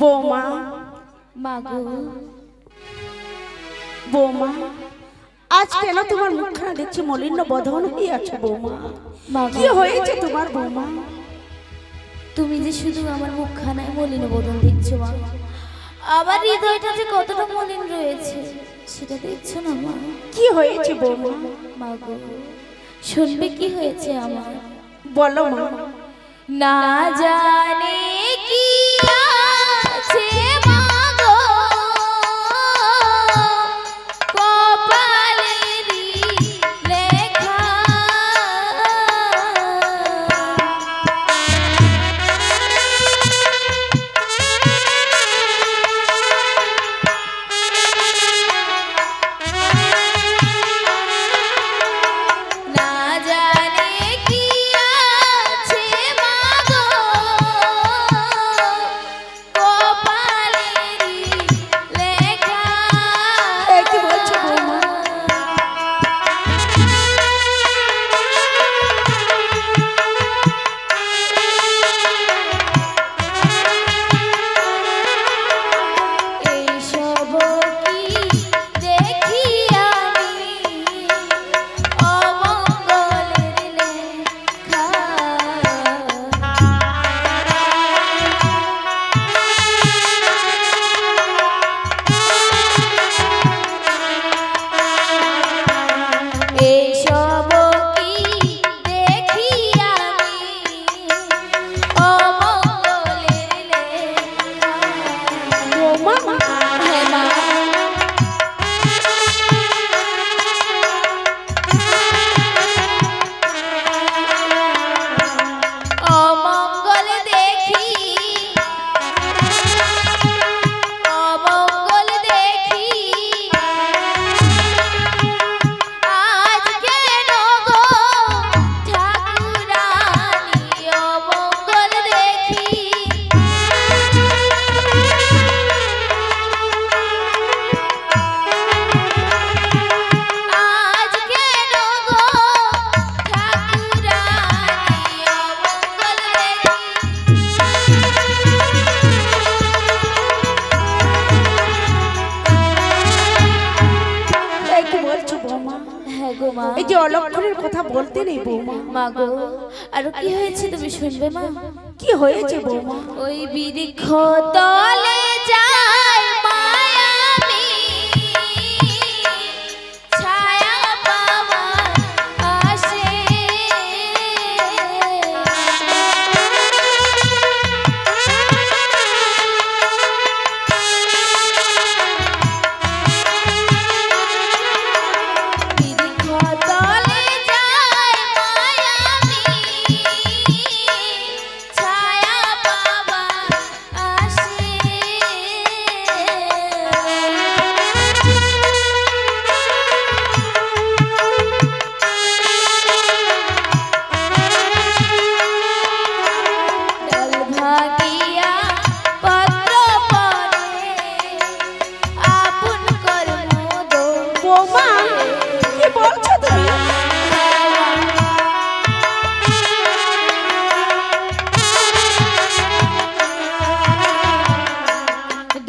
বৌমা। মাগো। বৌমা আজ কেন তোমার মুখখানা দেখছি মলিন্য বধন হয়ে আছে বৌমা। কি হয়েছে তোমার বৌমা? তুমি যে শুধু আমার মুখখানায় মলিন বদন দেখছ মা। আমার হৃদয়টা যে কতটা মলিন রয়েছে সেটা দেখছ না মা? কি হয়েছে বৌমা? মাগো শুনবে কি হয়েছে আমার? বলো মা। না জানে আর কি হয়েছে তুমি শুনবে মা? কি হয়েছে বৌমা? ওই বৃক্ষ তলে যায়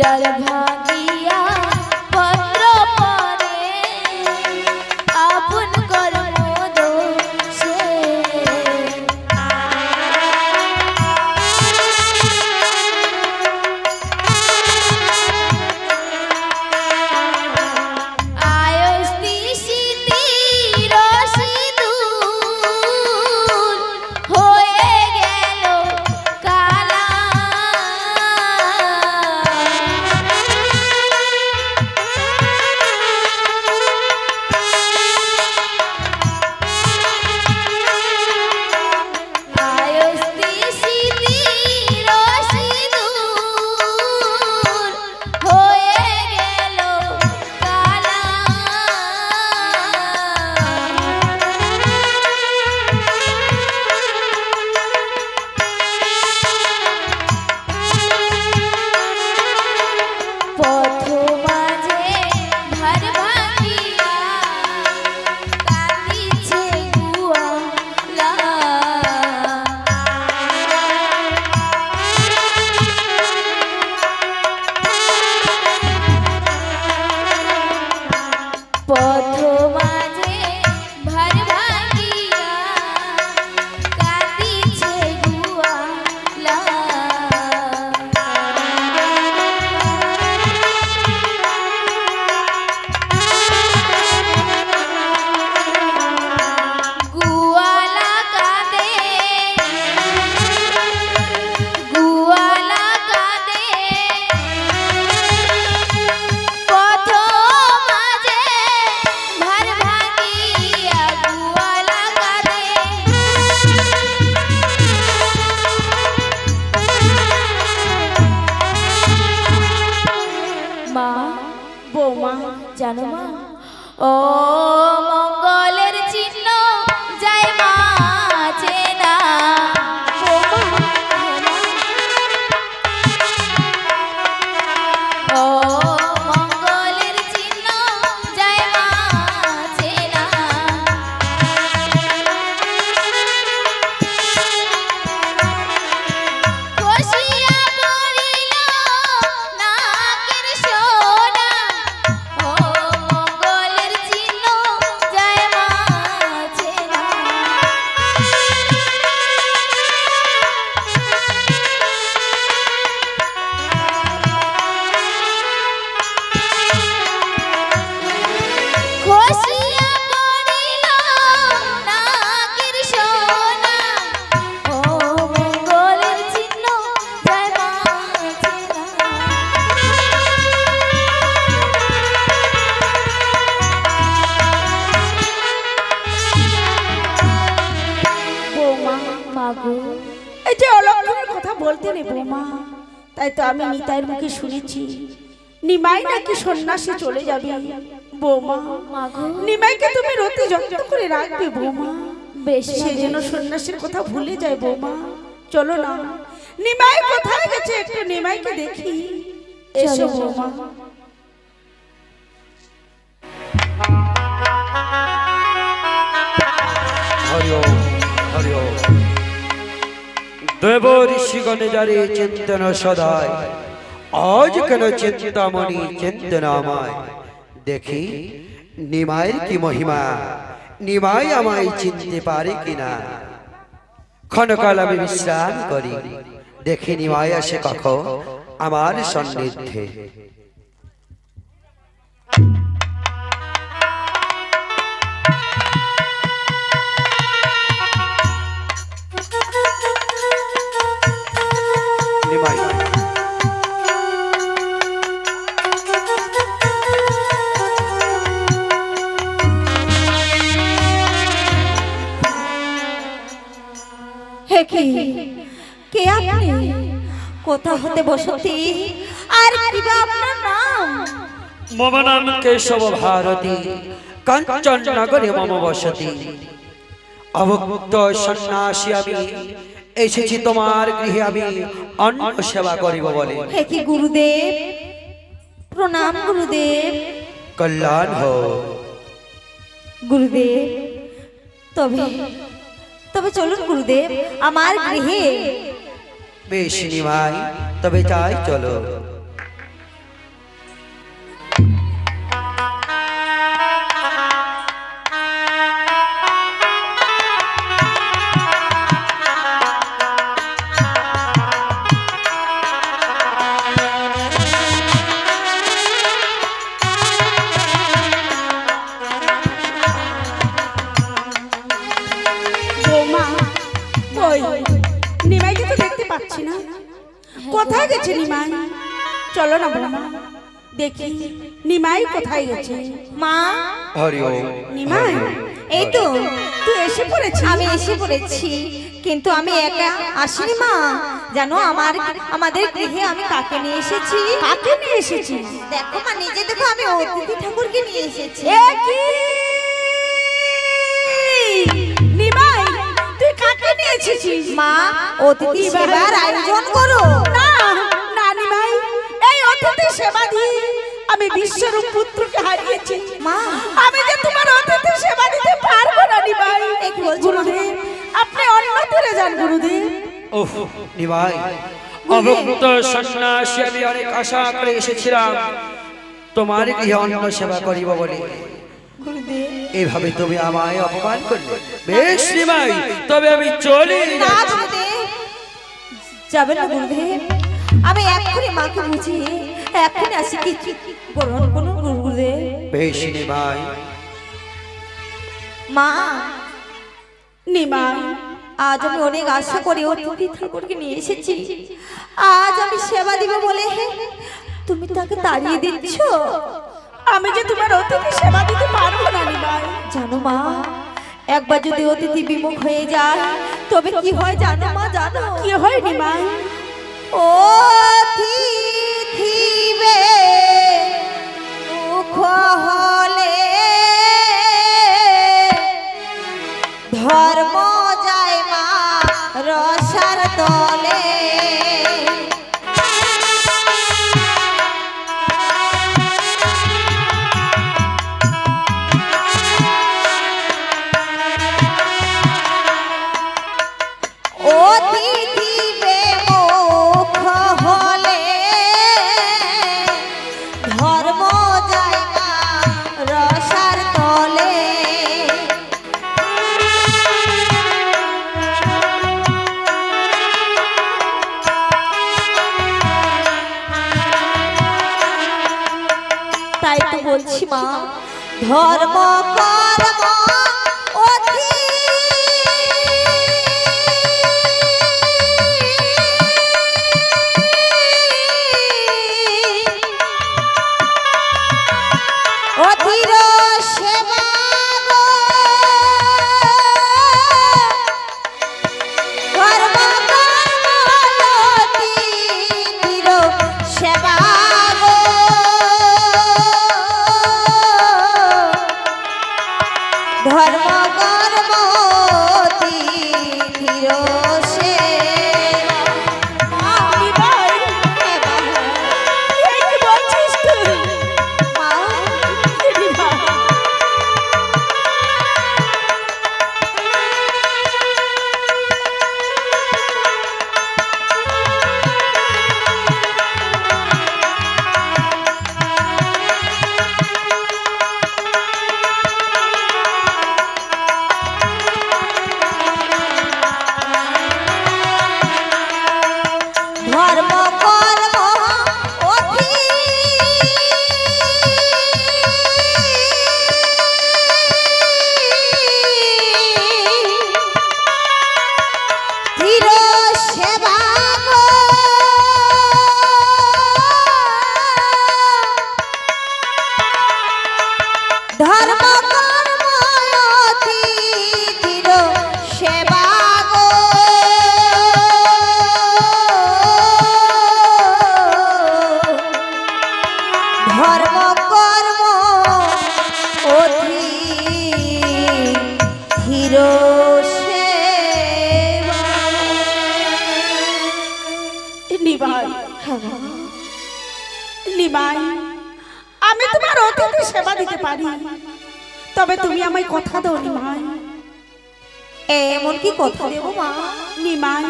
ডাল ভাগিয়া তাই তো আমি নিতাইয়ের মুখে শুনেছি। নিমাই নাকি সন্ন্যাসী চলে যাবে? বৌমা মাগো নিমাইকে তুমি রতি যত্ন করে রাখবে বৌমা। বেশ সেই জন্য সন্ন্যাসীর কথা ভুলে যায় বৌমা। চলো না নিমাই কোথায় গেছে একটু নিমাইকে দেখি। এসো বৌমা। হরি। দেব ঋষিগণে যারে চিন্তন সদায়, আজ কেন চিন্তামণি চিন্তন আমায় দেখি, নিমায়ের কি মহিমা? নিমাই আমায় চিনতে পারে কিনা? ক্ষণকাল আমি বিশ্রাম করি। দেখি নিমাই আসে কখন? আমার সন্নিধ্যে। কি কে আপনি? কোথা হতে বসতি? আর কিবা আপনার নাম? মম নাম কেশব ভারতী কাঞ্চন নগরে মম বসতি। অভুক্ত সন্ন্যাসী আমি এসেছি তোমার গৃহে আমি অন্ন সেবা করিব বলে। হে কি গুরুদেব? প্রণাম গুরুদেব। কল্যাণ হো গুরুদেব তবে তবে চলুন গুরুদেব আমার গৃহে। বেশ নিমাই তবে যাই চলো। দেখি নিমাই কোথায় গেছে? মা? হরি ওম। নিমাই এই তো তুই এসে পড়েছিস? আমি এসে পড়েছি কিন্তু আমি একা আসিনি মা। জানো আমার আমাদের গৃহে আমি কাকে নিয়ে এসেছি? কাকে নিয়ে এসেছিস? দেখো মা নিজে দেখো আমি অতিথি ঠাকুরকে নিয়ে এসেছি। এ কি? নিমাই তুই কাকে নিয়ে এসেছিস? মা অতিথি সেবার আয়োজন করো। না অতিথি সেবা দিয়ে আমি বিশ্বরূপ পুত্রকে হারিয়েছি। মা। আমি যে তোমার অতিথি সেবা দিতে পারব না বলছো, গুরুদেব আপনি অন্য দূরে যান গুরুদেব। ওহ নিমাই অভুক্ত সন্ন্যাসী আমি অনেক আশা করে এসেছিলাম। তোমার গৃহে অন্ন সেবা করিব বলে। এভাবে তুমি আমায় অপমান করলে? বেশ নিমাই তবে আমি চলি না গুরুদেব। যাবেন না গুরুদেব। আমি এক্ষুনি মাকে বুঝিয়ে এক্ষুনি আসি কি গ্রহণ করুন গুরুদেব? বেশ নিমাই মা নিমাই আজ আমি অনেক আশা করে অতিথি ঠাকুরকে নিয়ে এসেছি। আজ আমি সেবা দিব বলে তুমি তাকে তাড়িয়ে দিচ্ছ? আমি যে তোমার অতিথি সেবা দিতে পারব না নিমাই জানো মা একবার যদি অতিথি বিমুখ হয়ে যায় তবে কি হয় জানো মা জানো? কি হয় নিমাই ধর্ম যায় মা রসার তলে। তাই তো বলছি মা ধর্ম কর্ম পারি। তবে তুমি আমায় কথা দাও নিমাই। এমন কি কথা দেবো মা নিমাই।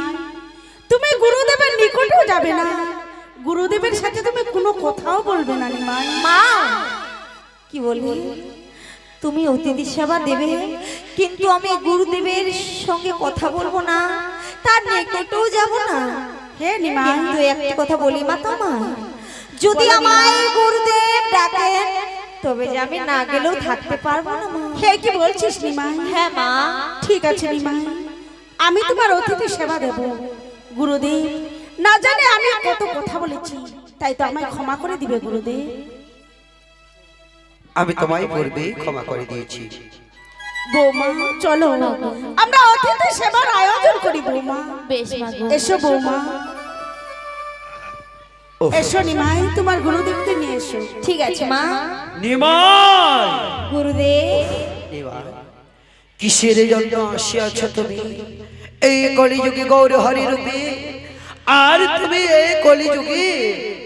তুমি গুরুদেবের নিকটেও যাবে না। গুরুদেবের সাথে তুমি কোনো কথাও বলবে না নিমাই। মা! কি বলবি তুমি অতিথি সেবা দেবে কিন্তু আমি গুরুদেবের সঙ্গে কথা বলব না। তার নিকটেও যাব না। হে নিমাই। কিন্তু একটা কথা বলি মা তোমার যদি আমায় গুরুদেব ডাকেন তবে যে আমি না গেলেও থাকতে পারব না মা। হে কি বলছিস নিমাই? হ্যাঁ মা। ঠিক আছে নিমাই। আমি তোমার অতিথি সেবা দেব। গুরুদেব না জানে আমি কত কথা বলেছি তাই তো আমায় ক্ষমা করে দিবে গুরুদেব। আমি তোমায় পূর্বে ক্ষমা করে দিয়েছি। বৌমা চলো। আমরা অতিথি সেবার আয়োজন করি বৌমা। বেশ এসো বৌমা। এসো নিমাই তোমার গুরুদেবকে নিয়ে এসো। ঠিক আছে মা। নিমাই! গুরুদেব। কিসের জন্য আসিয়াছ তুমি? এই কলিযুগে গৌর হরি রূপে। আর তুমি এই কলিযুগে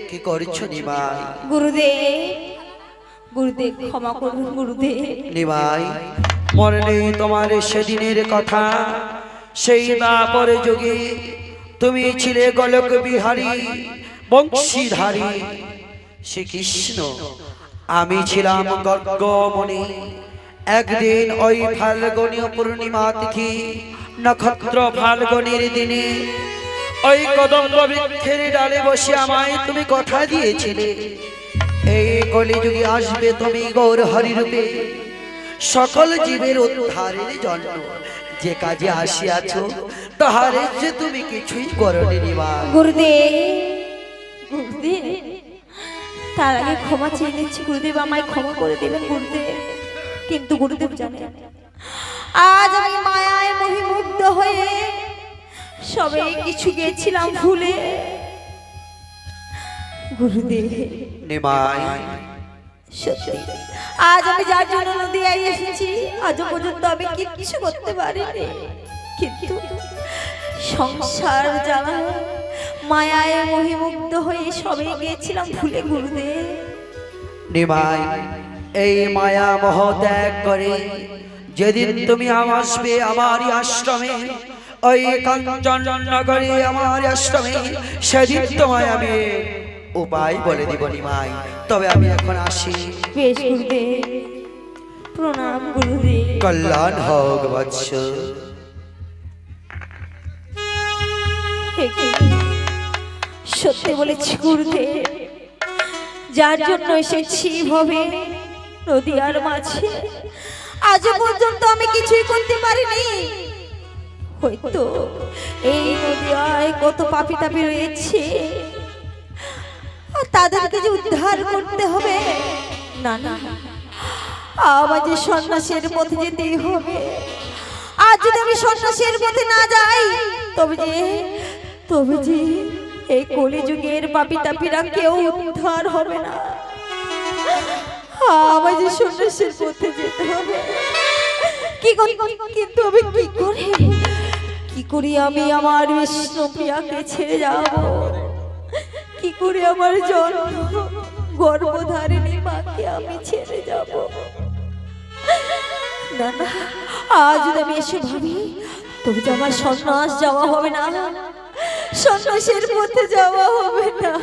কি করছ নিমাই? গুরুদেব গুরুদেব ক্ষমা করুন গুরুদেব। নিমাই মনে নেই তোমার সেদিনের কথা সেই না পরে যুগে তুমি ছিলে গোলক বিহারী। বংশীধারী। শ্রীকৃষ্ণ আমি ছিলাম গর্গমণি। একদিন ওই ফাল্গুনীয় পূর্ণিমা তিথি, নক্ষত্র ফাল্গুনির দিনে ওই কদম্ব বৃক্ষের ডালে বসে আমায় তুমি কথা দিয়েছিলে। এই কলিযুগে আসবে তুমি গৌর হরি রূপে। সকল জীবের উদ্ধারের জন্য যে কাজে আসিয়াছ, তাহারে যে তুমি কিছুই করনি নিবা গুরুদেব। গুরুদেব তার আগে ক্ষমা চেয়ে নিচ্ছি গুরুদেব আমায় ক্ষমা করে দেবেন গুরুদেব। কিন্তু গুরুদেব জানে আজ আমি মায়ায় মহিমুগ্ধ হয়ে সবে কিছু গেছিলাম ভুলে। গুরুদেব সত্যি আজ আমি যার জন্য নদীয় এসেছি আজ পর্যন্ত আমি কিচ্ছু করতে পারিনি। কিন্তু সংসার জ্বালা মায়ায় মহিমুগ্ধ হয়ে সবে গিয়েছিলাম ভুলে গুরুদেব নিমাই এই মায়া মহ ত্যাগ করে। যেদিন তুমি আসবে আমারই আশ্রমে ওই কাঞ্চন নগরে আমার আশ্রমে সেদিন তোমায় আমি উপায় বলে দিব নিমাই। তবে আমি এখন আসি। বেশ গুরুদেব প্রণাম গুরুদেব। কল্যাণ হোক বৎস। হে কি? সত্যি বলেছি গুরুদেব। যার জন্য এসেছি ভবে নদীয়ার মাঝে। আজ পর্যন্ত আমি কিছুই করতে পারিনি। হয়তো এই নদীয়ায় কত পাপি তাপি রয়েছে। আর তাদেরকে যে উদ্ধার করতে হবে। না না আমার যে সন্ন্যাসের পথে যেতেই হবে। আজ যদি আমি সন্ন্যাসের পথে না যাই তবে যে তবে যে এই কলিযুগের পাপি তাপিরা কেউ উদ্ধার হবে না। আমার যে সন্ন্যাসের পথে যেতে হবে। কি করি, কিন্তু আমি কি করে? কি করি আমি আমার বিষ্ণু প্রিয়াকে ছেড়ে যাব? কি করে আমার জন্ম, গর্ভধারিণী মাকে আমি ছেড়ে যাব? না না, আজ যদি আমি এসে ভাবি, তবে তো আমার সন্ন্যাস যাওয়া হবে না। সন্ন্যাসের পথে যাওয়া হবে না।